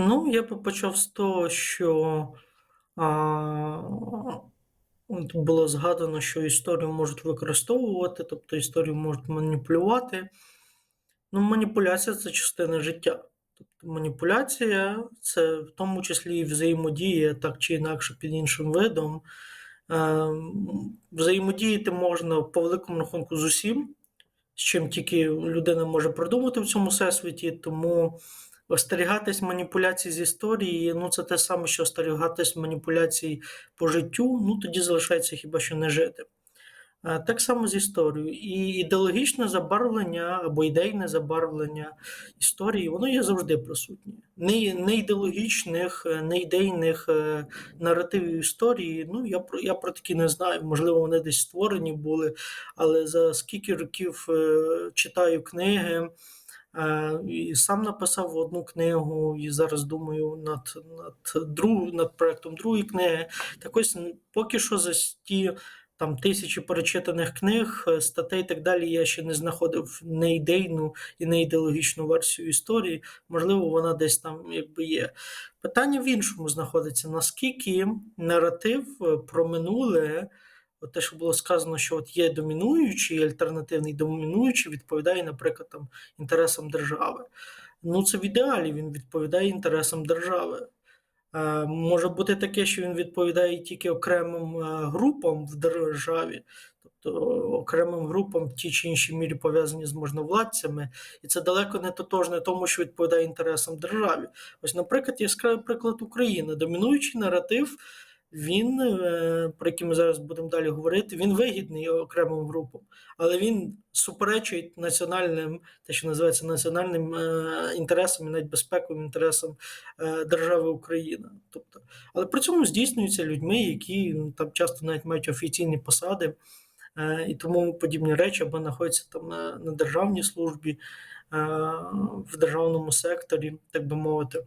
Ну, я би почав з того, що а, було згадано, що історію можуть використовувати, тобто історію можуть маніпулювати. Ну, маніпуляція це частина життя. Тобто маніпуляція це в тому числі і взаємодія так чи інакше під іншим видом. Ем, Взаємодіяти можна по великому рахунку з усім, з чим тільки людина може придумати в цьому всесвіті, тому остерігатись маніпуляцій з історії, ну це те саме, що остерігатись маніпуляцій по життю, ну тоді залишається хіба що не жити. Е, Так само з історією. І ідеологічне забарвлення або ідейне забарвлення історії, воно є завжди присутнє. Не, не ідеологічних, е, не ідейних е, наративів історії. Ну, я про я про такі не знаю. Можливо, вони десь створені були, але за скільки років читаю книги. Е, І сам написав одну книгу, і зараз думаю над над, друг, над проектом другої книги. Так ось поки що за ті там тисячі перечитаних книг, е, статей і так далі, я ще не знаходив не ідейну і не ідеологічну версію історії. Можливо, вона десь там якби є. Питання в іншому знаходиться: наскільки наратив е, про минуле, от те, що було сказано, що от є домінуючий, альтернативний домінуючий, відповідає, наприклад, там інтересам держави. Ну, це в ідеалі він відповідає інтересам держави. Е, Може бути таке, що він відповідає тільки окремим е, групам в державі, тобто окремим групам в тій чи іншій мірі пов'язані з можновладцями, і це далеко не тотожне тому, що відповідає інтересам держави. Ось, наприклад, яскравий приклад України. Домінуючий наратив, він, е, про який ми зараз будемо далі говорити, він вигідний окремим групам, але він суперечить національним, те, що називається національним е, інтересам і навіть безпековим інтересам е, держави Україна. Тобто, але при цьому здійснюються людьми, які ну, там часто навіть мають офіційні посади і тому подібні речі, або знаходяться там на, на державній службі, в державному секторі, так би мовити.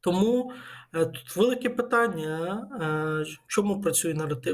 Тому е, тут велике питання, е, чому працює наратив.